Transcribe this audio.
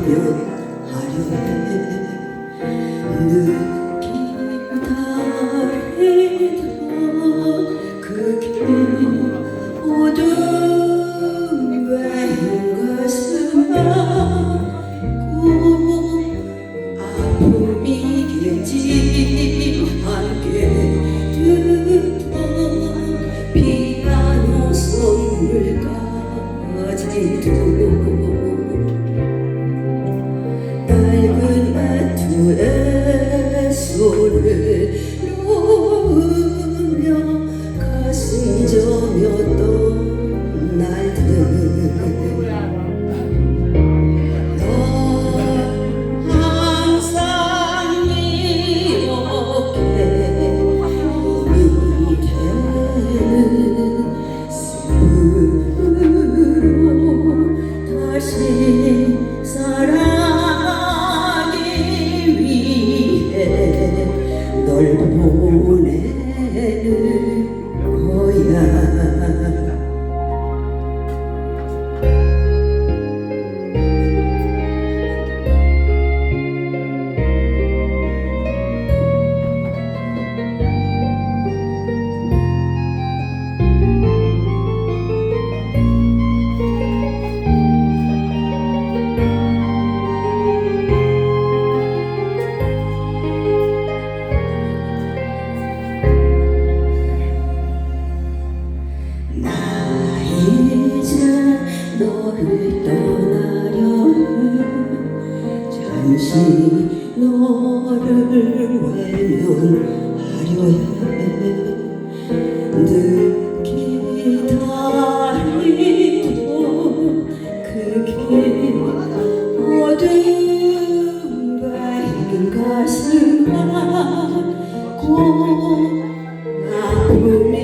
되려 하려 해 என்று 잠시 너를 외면하려 해. 늦게 달리도 그게 어둠 밝은 가슴 안고 나불리